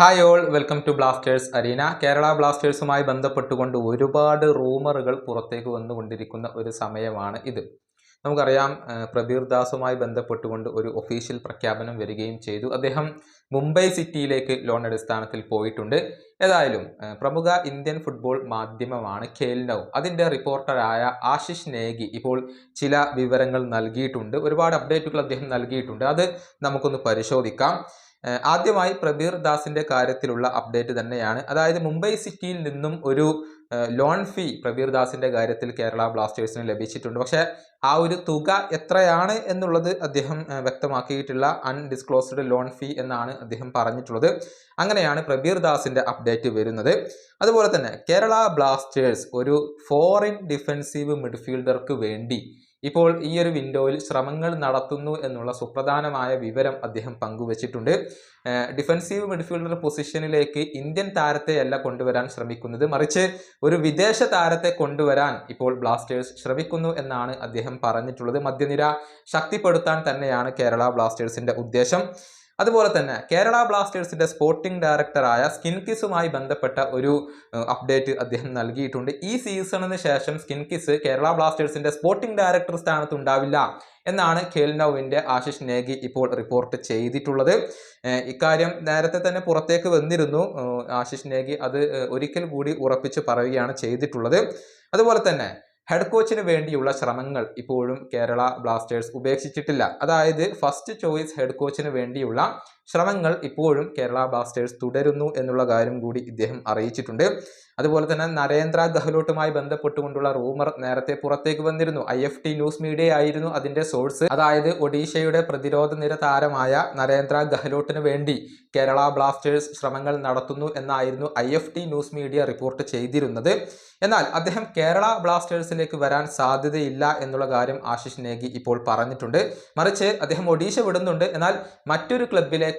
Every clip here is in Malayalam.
Hi all welcome to Blasters arena Kerala ബ്ലാസ്റ്റേഴ്സുമായി ബന്ധപ്പെട്ടുകൊണ്ട് ഒരുപാട് റൂമറുകൾ പുറത്തേക്ക് വന്നുകൊണ്ടിരിക്കുന്ന ഒരു സമയമാണ് ഇത്. നമുക്കറിയാം പ്രബീർ ദാസുമായി ബന്ധപ്പെട്ടുകൊണ്ട് ഒരു ഒഫീഷ്യൽ പ്രഖ്യാപനം വരികയും ചെയ്തു. അദ്ദേഹം മുംബൈ സിറ്റിയിലേക്ക് ലോൺ അടിസ്ഥാനത്തിൽ പോയിട്ടുണ്ട്. ഏതായാലും പ്രമുഖ ഇന്ത്യൻ ഫുട്ബോൾ മാധ്യമമാണ് ഖേൽ നൗ. അതിന്റെ റിപ്പോർട്ടറായ ആശിഷ് നേഗി ഇപ്പോൾ ചില വിവരങ്ങൾ നൽകിയിട്ടുണ്ട്. ഒരുപാട് അപ്ഡേറ്റുകൾ അദ്ദേഹം നൽകിയിട്ടുണ്ട്. അത് നമുക്കൊന്ന് പരിശോധിക്കാം. ആദ്യമായി പ്രബീർ ദാസിന്റെ കാര്യത്തിലുള്ള അപ്ഡേറ്റ് തന്നെയാണ്. അതായത് മുംബൈ സിറ്റിയിൽ നിന്നും ഒരു ലോൺ ഫീ പ്രബീർ ദാസിന്റെ കാര്യത്തിൽ കേരള ബ്ലാസ്റ്റേഴ്സിന് ലഭിച്ചിട്ടുണ്ട്. പക്ഷേ ആ ഒരു തുക എത്രയാണ് എന്നുള്ളത് അദ്ദേഹം വ്യക്തമാക്കിയിട്ടുള്ള അൺഡിസ്ക്ലോസ്ഡ് ലോൺ ഫീ എന്നാണ് അദ്ദേഹം പറഞ്ഞിട്ടുള്ളത്. അങ്ങനെയാണ് പ്രബീർ ദാസിന്റെ അപ്ഡേറ്റ് വരുന്നത്. അതുപോലെ തന്നെ കേരള ബ്ലാസ്റ്റേഴ്സ് ഒരു ഫോറിൻ ഡിഫൻസീവ് മിഡ്ഫീൽഡർക്ക് വേണ്ടി ഇപ്പോൾ ഈ ഒരു വിൻഡോയിൽ ശ്രമങ്ങൾ നടത്തുന്നു എന്നുള്ള സുപ്രധാനമായ വിവരം അദ്ദേഹം പങ്കുവച്ചിട്ടുണ്ട്. ഡിഫൻസീവ് മിഡ്ഫീൽഡർ പൊസിഷനിലേക്ക് ഇന്ത്യൻ താരത്തെയല്ല കൊണ്ടുവരാൻ ശ്രമിക്കുന്നത്. മറിച്ച് ഒരു വിദേശ താരത്തെ കൊണ്ടുവരാൻ ഇപ്പോൾ ബ്ലാസ്റ്റേഴ്സ് ശ്രമിക്കുന്നു എന്നാണ് അദ്ദേഹം പറഞ്ഞിട്ടുള്ളത്. മധ്യനിര ശക്തിപ്പെടുത്താൻ തന്നെയാണ് കേരള ബ്ലാസ്റ്റേഴ്സിന്റെ ഉദ്ദേശം. അതുപോലെ തന്നെ കേരള ബ്ലാസ്റ്റേഴ്സിന്റെ സ്പോർട്ടിംഗ് ഡയറക്ടറായ സ്കിൻകിസുമായി ബന്ധപ്പെട്ട ഒരു അപ്ഡേറ്റ് അദ്ദേഹം നൽകിയിട്ടുണ്ട്. ഈ സീസണിന് ശേഷം സ്കിൻകിസ് കേരള ബ്ലാസ്റ്റേഴ്സിന്റെ സ്പോർട്ടിംഗ് ഡയറക്ടർ സ്ഥാനത്ത് ഉണ്ടാവില്ല എന്നാണ് ഖേൽനൌവിന്റെ ആശിഷ് നേഗി ഇപ്പോൾ റിപ്പോർട്ട് ചെയ്തിട്ടുള്ളത്. ഇക്കാര്യം നേരത്തെ തന്നെ പുറത്തേക്ക് വന്നിരുന്നു. ആശിഷ് നേഗി അത് ഒരിക്കൽ കൂടി ഉറപ്പിച്ച് പറയുകയാണ് ചെയ്തിട്ടുള്ളത്. അതുപോലെ തന്നെ ഹെഡ് കോച്ചിന് വേണ്ടിയുള്ള ശ്രമങ്ങൾ ഇപ്പോഴും കേരള ബ്ലാസ്റ്റേഴ്സ് ഉപേക്ഷിച്ചിട്ടില്ല. അതായത് ഫസ്റ്റ് ചോയ്സ് ഹെഡ് കോച്ചിന് വേണ്ടിയുള്ള ശ്രമങ്ങൾ ഇപ്പോഴും കേരള ബ്ലാസ്റ്റേഴ്സ് തുടരുന്നു എന്നുള്ള കാര്യം കൂടി ഇദ്ദേഹം അറിയിച്ചിട്ടുണ്ട്. അതുപോലെ തന്നെ നരേന്ദ്ര ഗഹ്ലോട്ടുമായി ബന്ധപ്പെട്ടുകൊണ്ടുള്ള റൂമർ നേരത്തെ പുറത്തേക്ക് വന്നിരുന്നു. I F T news media ആയിരുന്നു അതിന്റെ സോഴ്സ്. അതായത് ഒഡീഷയുടെ പ്രതിരോധ നിര താരമായ നരേന്ദ്ര ഗഹ്ലോട്ടിന് വേണ്ടി കേരള ബ്ലാസ്റ്റേഴ്സ് ശ്രമങ്ങൾ നടത്തുന്നു എന്നായിരുന്നു I F T news media report ചെയ്തിരുന്നത്. എന്നാൽ അദ്ദേഹം കേരള ബ്ലാസ്റ്റേഴ്സിലേക്ക് വരാൻ സാധ്യതയില്ല എന്നുള്ള കാര്യം ആശിഷ് നേഗി ഇപ്പോൾ പറഞ്ഞിട്ടുണ്ട്. മറിച്ച് അദ്ദേഹം ഒഡീഷ വിടുന്നുണ്ട്. എന്നാൽ മറ്റൊരു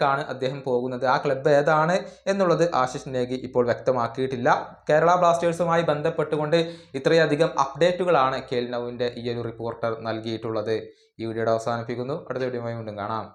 ക്ലബിലേക്കാണ് അദ്ദേഹം പോകുന്നത്. ആ ക്ലബ്ബ് ഏതാണ് എന്നുള്ളത് ആശിഷ് നേഗി ഇപ്പോൾ വ്യക്തമാക്കിയിട്ടില്ല. കേരള ബ്ലാസ്റ്റേഴ്സുമായി ബന്ധപ്പെട്ടുകൊണ്ട് ഇത്രയധികം അപ്ഡേറ്റുകളാണ് കേൽ നൌവിന്റെ ഈ ഒരു റിപ്പോർട്ടർ നൽകിയിട്ടുള്ളത്. ഈ വീഡിയോയുടെ അവസാനിപ്പിക്കുന്നു. അടുത്ത വീഡിയോയുമായി വീണ്ടും കാണാം.